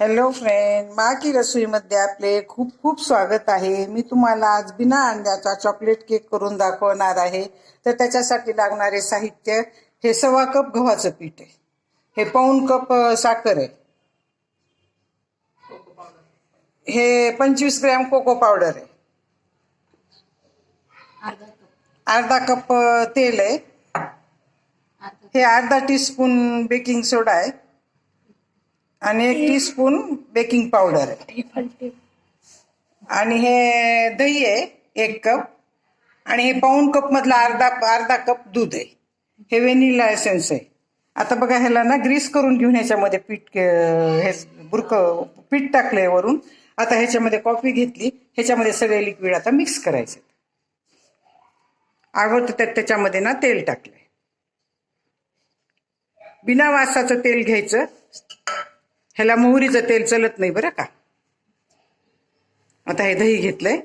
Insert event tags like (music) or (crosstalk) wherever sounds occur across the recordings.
Hello friend माकी रसोईमध्ये आपले खूप खूप स्वागत आहे. मी तुम्हाला आज बिना अंड्याचा चॉकलेट केक करून दाखवणार आहे. तर त्याच्यासाठी लागणारे साहित्य हे सव्वा कप गव्हाचं पीठ आहे. हे पाऊण कप साखर आहे. हे पंचवीस ग्रॅम कोको पावडर आहे. अर्धा कप. तेल आहे. हे अर्धा टीस्पून बेकिंग सोडा आहे. आणि एक टीस्पून बेकिंग पावडर आहे आणि हे दही आहे एक कप. आणि हे पाऊण कप मधला अर्धा अर्धा कप दूध आहे. हे व्हेनिला एसेन्स आहे. आता बघा ह्याला ना ग्रीस करून घेऊन ह्याच्यामध्ये पीठ हे बुरक पीठ टाकलंय वरून. आता ह्याच्यामध्ये कॉफी घेतली ह्याच्यामध्ये सगळे लिक्विड आता मिक्स करायचे. अगोदर त्यात त्याच्यामध्ये ना तेल टाकलंय. बिना वासाचं तेल घ्यायचं. ह्याला मोहरीचं तेल चलत नाही बरं का? आता हे दही घेतलंय.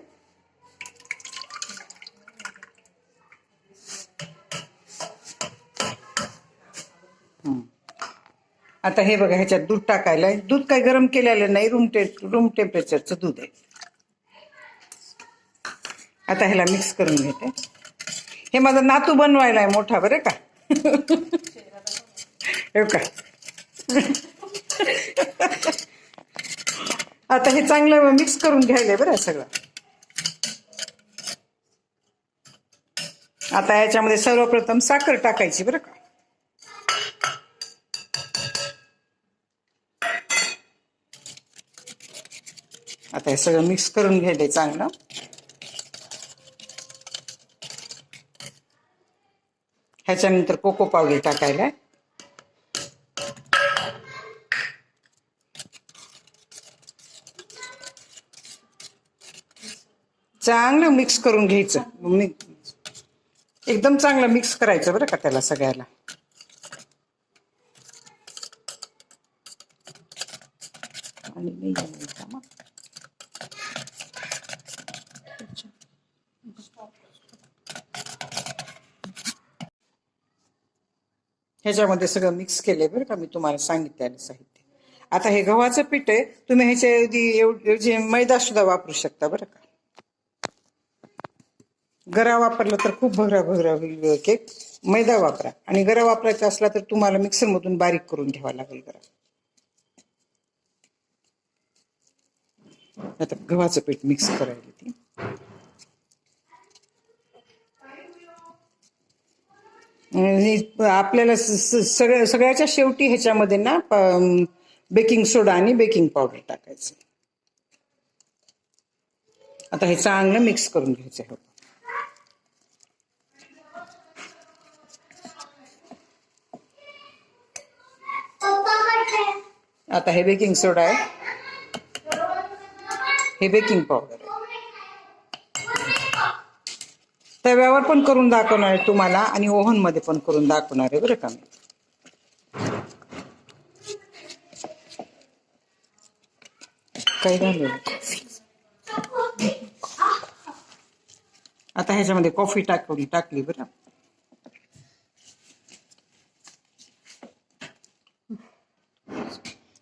आता हे बघा ह्याच्यात दूध टाकायला दूध काही गरम केलेलं नाही रूम टे रूम टेम्परेचरचं दूध आहे. आता ह्याला मिक्स करून घेते. हे माझा नातू बनवायला आहे मोठा बरं का? (laughs) हे हो का? आता हे चांगलं मिक्स करून घ्यायलंय बरं सगळं. आता याच्यामध्ये सर्वप्रथम साखर टाकायची बरं का. आता हे सगळं मिक्स करून घ्यायलंय चांगलं. ह्याच्यानंतर कोको पावडर टाकायला. चांगलं मिक्स करून घ्यायचं. मी एकदम चांगलं मिक्स करायचं बरं का त्याला सगळ्याला. आणि ह्याच्यामध्ये सगळं मिक्स केलंय बरं का मी तुम्हाला सांगितलेलं साहित्य. आता हे गव्हाचं पीठ आहे तुम्ही ह्याच्या ऐवजी मैदा सुद्धा वापरू शकता बरं का. गरा वापरला तर खूप भगरा भगरा होईल केक मैदा वापरा. आणि गरा वापरायचा असला तर तुम्हाला मिक्सर मधून बारीक करून घ्यावा लागेल गरा. आता गव्हाचं पीठ मिक्स करायला ती आपल्याला सगळ्या सगळ्याच्या शेवटी ह्याच्यामध्ये ना बेकिंग सोडा आणि बेकिंग पावडर टाकायचं. आता हे चांगलं मिक्स करून घ्यायचं आहे. आता हे बेकिंग सोडा आहे. हे बेकिंग पावडर आहे. तव्यावर पण करून दाखवणार आहे तुम्हाला आणि ओव्हनमध्ये पण करून दाखवणार आहे बरं का मी. काय झालं? आता ह्याच्यामध्ये कॉफी टाकून टाकली बरं.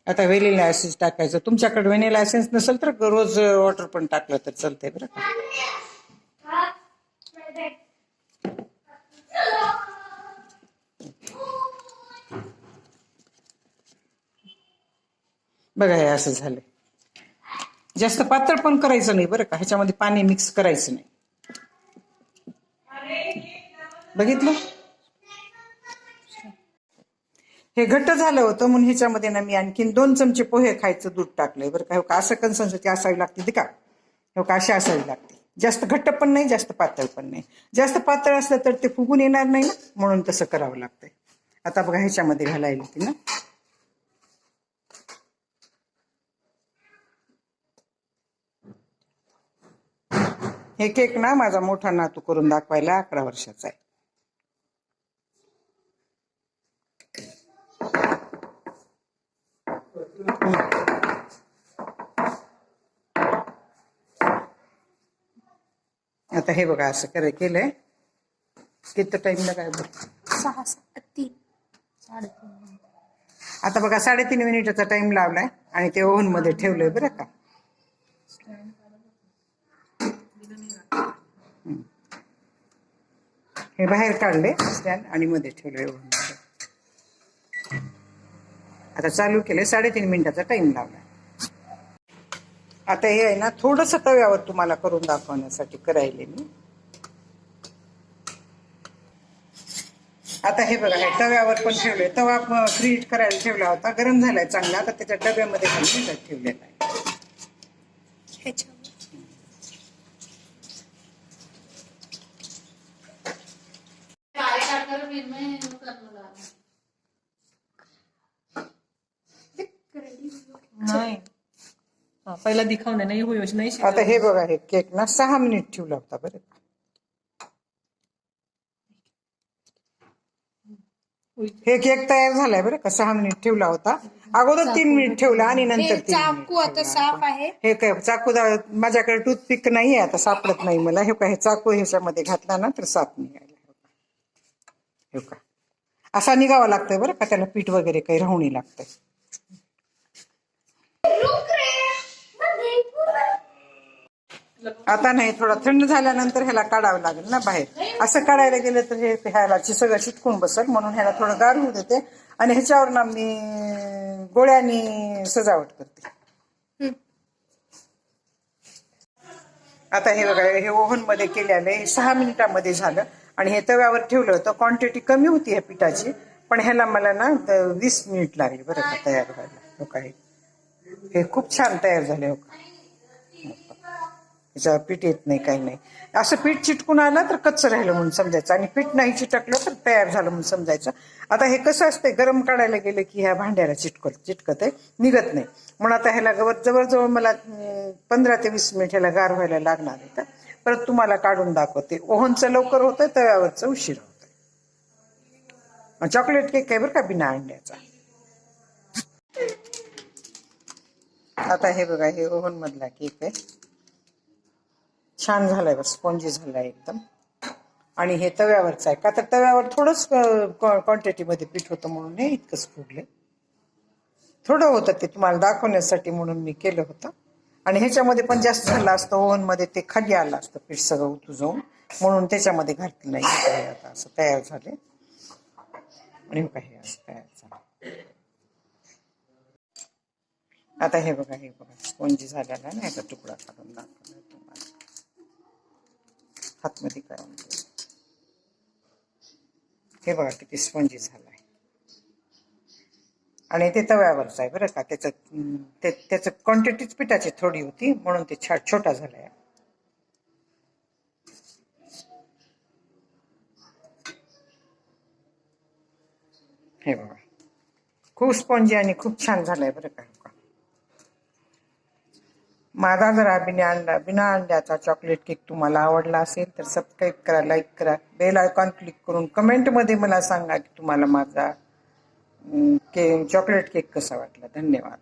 आता व्हेनिला एसेन्स टाकायचं. तुमच्याकडे वेनी एसेन्स नसेल तर रोज वॉटर पण टाकलं तर चालतंय बरं का? बघा हे असं झालं जास्त पातळ पण करायचं नाही बरं का? ह्याच्यामध्ये पाणी मिक्स करायचं नाही. बघितलं? हे घट्ट झालं होतं म्हणून ह्याच्यामध्ये ना मी आणखीन दोन चमचे पोहे खायचं दूध टाकलंय. बरं का? हो का? असं कन्सन्सिटी असावी लागते ती का? हो का? अशी असावी लागते. जास्त घट्ट पण नाही जास्त पातळ पण नाही. जास्त पातळ असलं तर ते फुगून येणार नाही ना? म्हणून तसं करावं लागतंय. आता बघा ह्याच्यामध्ये घालायला ती ना. हे केक ना माझा मोठा नातू करून दाखवायला अकरा वर्षाचा आहे. आता हे बघा असं करे केलंय. किती टाइम लागाय बघ. सहा सात तीन. साडेतीन आता बघा साडेतीन मिनिटाचा टाइम लावलाय आणि ते ओव्हनमध्ये ठेवलंय बरं का. हे बाहेर काढले स्टँड आणि मध्ये ठेवले ओव्हनमध्ये. आता चालू केले साडेतीन मिनिटाचा टाइम लावलाय. आता हे आहे ना थोडस तव्यावर तुम्हाला करून दाखवण्यासाठी करायले मी. आता हे बघा हे तव्यावर पण ठेवले. तवा फ्रीट करायला ठेवला होता. गरम झालाय चांगला. आता त्याच्या डब्यामध्ये घालून त्यात ठेवलेला आहे. काले काटकर फिर में वो करने लगा नाही हा, पहिला दिखावणे नाही हो योजना नाही आता हे बघा हे केक ना सहा मिनिट ठेवला होता बरं का. हे केक तयार झालाय बरं का सहा मिनिट ठेवला होता. अगोदर तीन मिनिट ठेवला आणि नंतर चाकू आता साफ आहे. हे काय चाकू माझ्याकडे टूथपिक नाही आहे आता सापडत नाही मला. हे काय हे चाकू ह्याच्यामध्ये घातला ना तर साप निघायला हे का असा निघावा लागतोय बरं का त्याला पीठ वगैरे काही राहुणी लागतंय. आता नाही थोडा थंड झाल्यानंतर ह्याला काढावं लागेल ना बाहेर. असं काढायला गेलं तर हे ह्याला सगळं चिटकून बसल म्हणून ह्याला थोडं गार होऊ देते. आणि ह्याच्यावर ना मी गोळ्यानी सजावट करते. आता हे बघा हे ओव्हनमध्ये केलेलं हे सहा मिनिटामध्ये झालं. आणि हे तव्यावर ठेवलं होतं. क्वांटिटी कमी होती ह्या पिठाची. पण ह्याला मला ना वीस मिनिट लागले बरं का तयार व्हायला. हो हे? हे खूप छान तयार झाले हो का? त्याच्यावर पीठ येत नाही काही नाही. असं पीठ चिटकून आलं तर कच्चं राहिलं म्हणून समजायचं. आणि पीठ नाही चिटकलं तर तयार झालं म्हणून समजायचं. आता हे कसं असतंय गरम काढायला गेलं की ह्या भांड्याला चिटकत चिटकत आहे निघत नाही. म्हणून आता ह्याला गवत जवळजवळ मला पंधरा ते वीस मिनिट ह्याला गार व्हायला लागणार आहे. परत तुम्हाला काढून दाखवते. ओव्हनचं लवकर होतंय तव्यावरचं उशीर होतंय. चॉकलेट केक आहे बरं का बिना अंड्याचा? आता हे बघा हे ओव्हन मधला केक आहे. छान झालाय बघ स्पॉन्जी झालाय एकदम. आणि हे तव्यावरच आहे. का तर तव्यावर थोडंच क्वांटिटीमध्ये पीठ होतं म्हणून हे इतकंच फुगले थोडं होतं ते तुम्हाला दाखवण्यासाठी म्हणून मी केलं होतं. आणि ह्याच्यामध्ये पण जास्त झालं असतं ओव्हनमध्ये ते खाली आलं असतं पीठ सगळं उतू जाऊन म्हणून त्याच्यामध्ये घातलं नाही. आता असं तयार झाले आणि काही असं तयार झालं आता हे बघा हे बघा स्पॉन्जी झालेला नाही का तुकडा काढून दाखवला आतमध्ये हातमध्ये काय हे बघा किती स्पंजी झाला आहे आणि ते तव्यावरचं आहे बरं का त्याचं ते त्याचं क्वांटिटीच पिठाची थोडी होती म्हणून ते छा छोटा झालाय. हे बघा. खूप स्पॉन्जी आणि खूप छान झालाय बरं का. माझा जर हा बिना अंडा बिना अंड्याचा चॉकलेट केक तुम्हाला आवडला असेल तर सबस्क्राईब करा लाईक करा. बेल आयकॉन क्लिक करून कमेंटमध्ये मला सांगा की तुम्हाला माझा के चॉकलेट केक कसा वाटला. धन्यवाद.